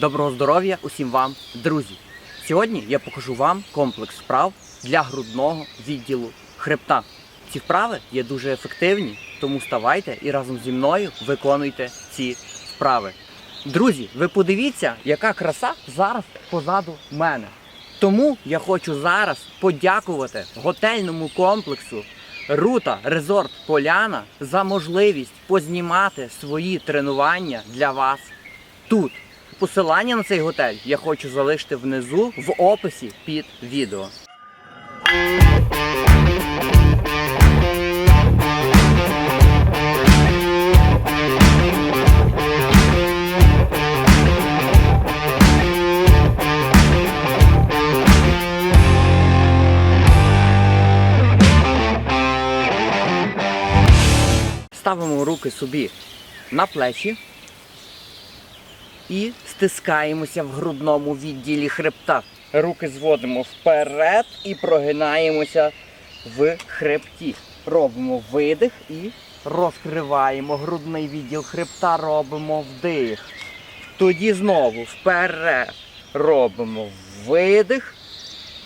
Доброго здоров'я усім вам, друзі! Сьогодні я покажу вам комплекс вправ для грудного відділу хребта. Ці вправи є дуже ефективні, тому ставайте і разом зі мною виконуйте ці вправи. Друзі, ви подивіться, яка краса зараз позаду мене. Тому я хочу зараз подякувати готельному комплексу Рута Резорт Поляна за можливість познімати свої тренування для вас тут. Посилання на цей готель я хочу залишити внизу в описі під відео. Ставимо руки собі на плечі і стискаємося в грудному відділі хребта. Руки зводимо вперед і прогинаємося в хребті. Робимо видих і розкриваємо грудний відділ хребта, робимо вдих. Тоді знову вперед робимо видих.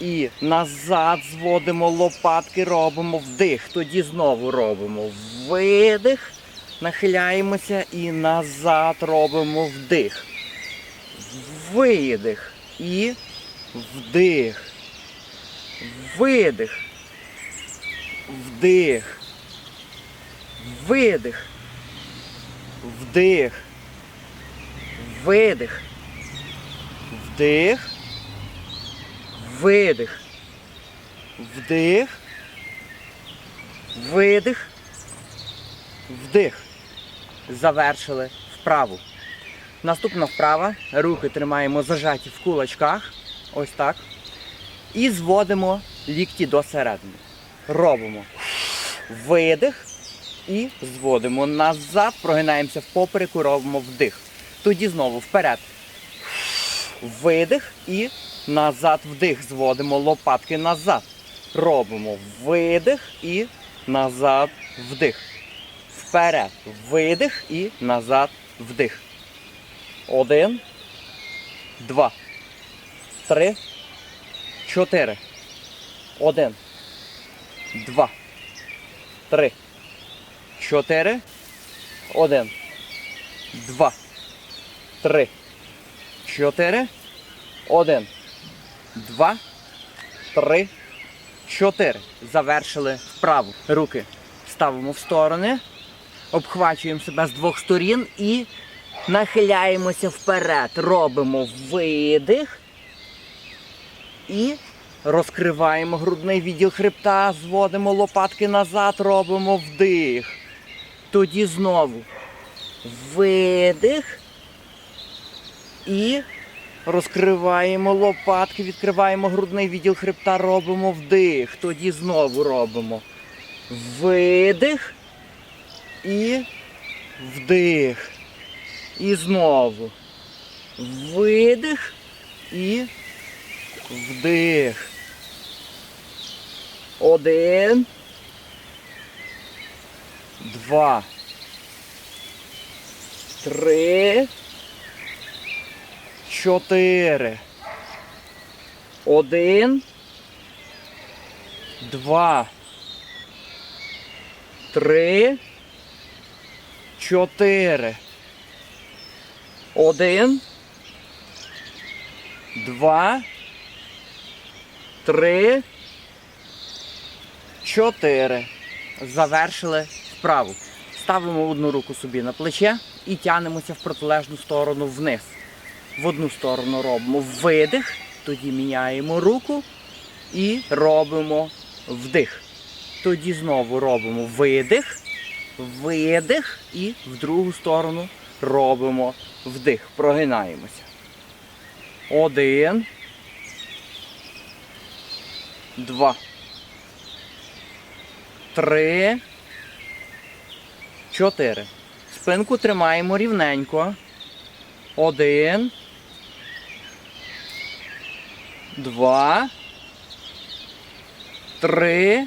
І назад зводимо лопатки, робимо вдих. Тоді знову робимо видих. Нахиляємося і назад робимо вдих. Видих. І вдих. Видих. Вдих. Видих. Вдих. Видих. Вдих. Видих. Вдих. Видих. Вдих. Завершили вправу. Наступна вправа. Руки тримаємо зажаті в кулачках. Ось так. І зводимо лікті до середини. Робимо видих. І зводимо назад, прогинаємося в попереку, робимо вдих. Тоді знову вперед. Видих і назад вдих. Зводимо лопатки назад. Робимо видих і назад вдих. Вперед. Видих і назад вдих. Один. Два. Три. Чотири. Один. Два. Три. Чотири. Один. Два. Три. Чотири. Один. Два. Три. Чотири. Завершили вправу. Руки ставимо в сторони. Обхвачуємо себе з двох сторін і нахиляємося вперед. Робимо видих. І розкриваємо грудний відділ хребта, зводимо лопатки назад, робимо вдих. Тоді знову видих. І розкриваємо лопатки, відкриваємо грудний відділ хребта, робимо вдих. Тоді знову робимо видих і вдих. І знову видих і вдих. Один. Два. Три. Чотири. Один. Два. Три. Чотири. Один. Два. Три. Чотири. Завершили вправу. Ставимо одну руку собі на плече і тянемося в протилежну сторону вниз. В одну сторону робимо видих, тоді міняємо руку і робимо вдих. Тоді знову робимо видих, видих і в другу сторону робимо вдих. Прогинаємося. Один. Два. Три. Чотири. Спинку тримаємо рівненько. Один. Два. Три.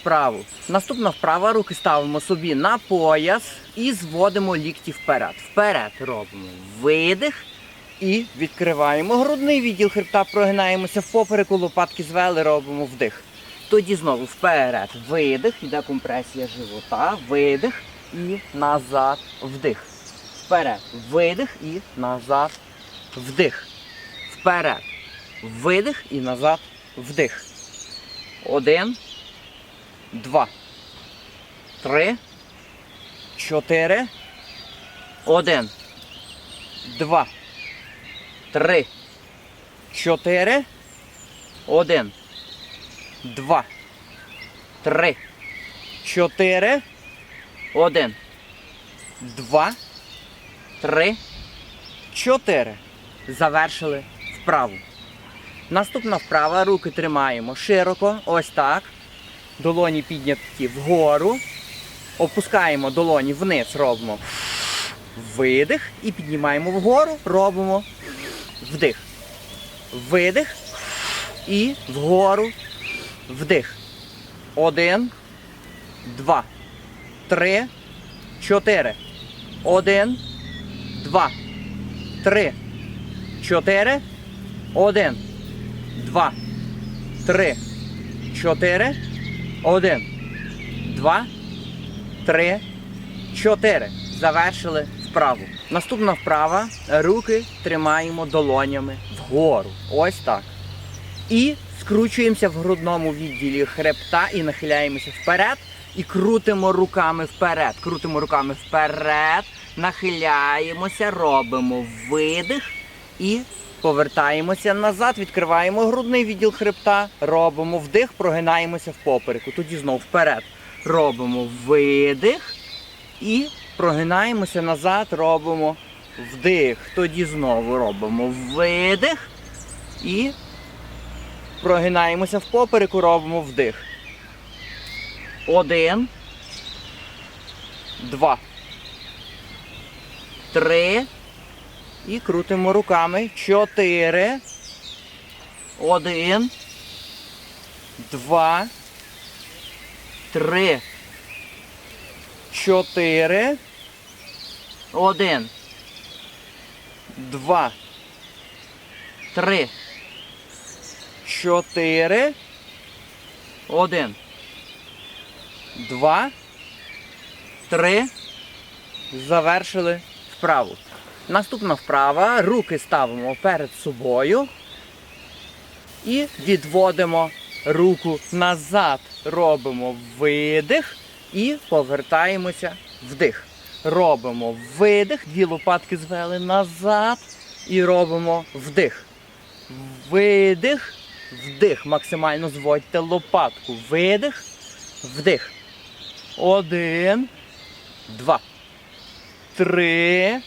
вправу. Наступна вправа руки ставимо собі на пояс і зводимо лікті вперед. Вперед робимо видих і відкриваємо грудний відділ хребта, прогинаємося в попереку, лопатки звели, робимо вдих. Тоді знову вперед. Видих, йде компресія живота, видих і назад вдих. Вперед. Видих і назад вдих. Вперед. Видих і назад вдих. Один, два, три, чотири, один, два, три, чотири, один, два, три, чотири, один, два, три, чотири. Завершили вправу. Наступна вправа. Руки тримаємо широко, ось так. Долоні підняті вгору. Опускаємо долоні вниз, робимо видих і піднімаємо вгору, робимо вдих. Видих і вгору вдих. Один, два, три, чотири. Один, два, три, чотири. Один, два, три, чотири. Один, два, три, чотири. Завершили вправу. Наступна вправа. Руки тримаємо долонями вгору. Ось так. І скручуємося в грудному відділі хребта і нахиляємося вперед. І крутимо руками вперед. Крутимо руками вперед, нахиляємося, робимо видих і повертаємося назад, відкриваємо грудний відділ хребта, робимо вдих, прогинаємося в попереку. Тоді знову вперед. Робимо видих і прогинаємося назад, робимо вдих. Тоді знову робимо видих і прогинаємося в попереку, робимо вдих. Один. Два. Три. І крутимо руками. Чотири. Один. Два. Три. Чотири. Один. Два. Три. Чотири. Один. Два. Три. Завершили вправу. Наступна вправа. Руки ставимо перед собою. І відводимо руку назад. Робимо видих і повертаємося вдих. Робимо видих, дві лопатки звели назад і робимо вдих. Видих, вдих. Максимально зводьте лопатку. Видих, вдих. Один, два, три,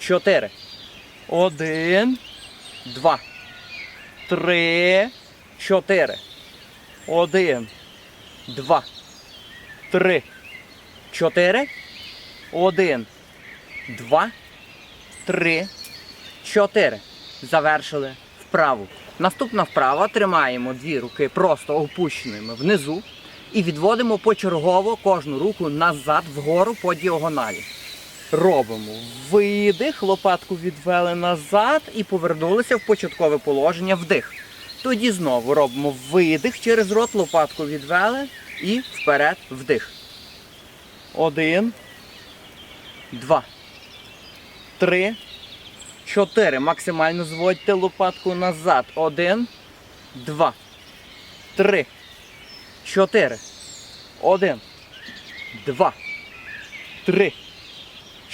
чотири. Один, два, три, чотири. Один, два, три, чотири. Один, два, три, чотири. Завершили вправу. Наступна вправа тримаємо дві руки просто опущеними внизу і відводимо почергово кожну руку назад вгору по діагоналі. Робимо? Видих, лопатку відвели назад і повернулися в початкове положення. Вдих. Тоді знову робимо видих через рот, лопатку відвели і вперед вдих. Один, два, три, чотири. Максимально зводьте лопатку назад. Один, два, три, чотири. Один, два, три,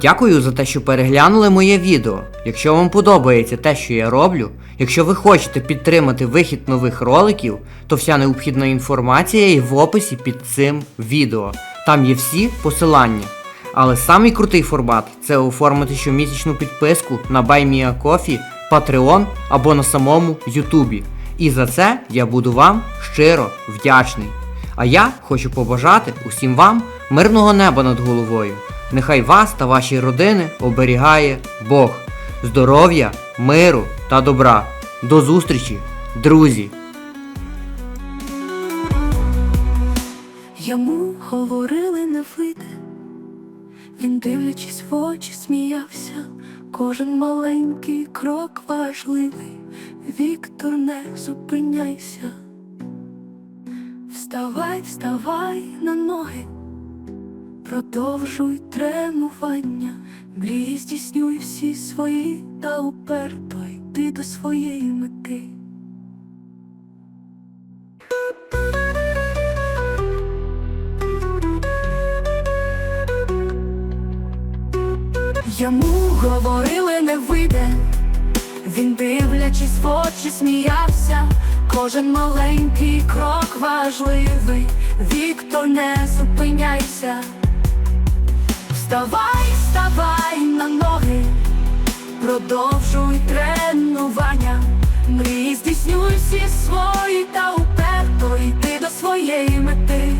Дякую за те, що переглянули моє відео. Якщо вам подобається те, що я роблю, якщо ви хочете підтримати вихід нових роликів, то вся необхідна інформація є в описі під цим відео. Там є всі посилання. Але самий крутий формат це оформити щомісячну підписку на BuyMeACoffee, Patreon або на самому Ютубі. І за це я буду вам щиро вдячний. А я хочу побажати усім вам мирного неба над головою. Нехай вас та ваші родини оберігає Бог. Здоров'я, миру та добра. До зустрічі, друзі! Йому говорили не вийде, він, дивлячись в очі, сміявся. Кожен маленький крок важливий. Віктор, не зупиняйся. Вставай, вставай на ноги, продовжуй тренування, мрії здійснюй всі свої та уперто йди до своєї мети. Йому говорили не вийде, він дивлячись в очі, сміявся. Кожен маленький крок важливий, Віктор, не зупиняйся. Вставай, вставай на ноги, продовжуй тренування, мрій здійснюй всі свої та уперто йти до своєї мети.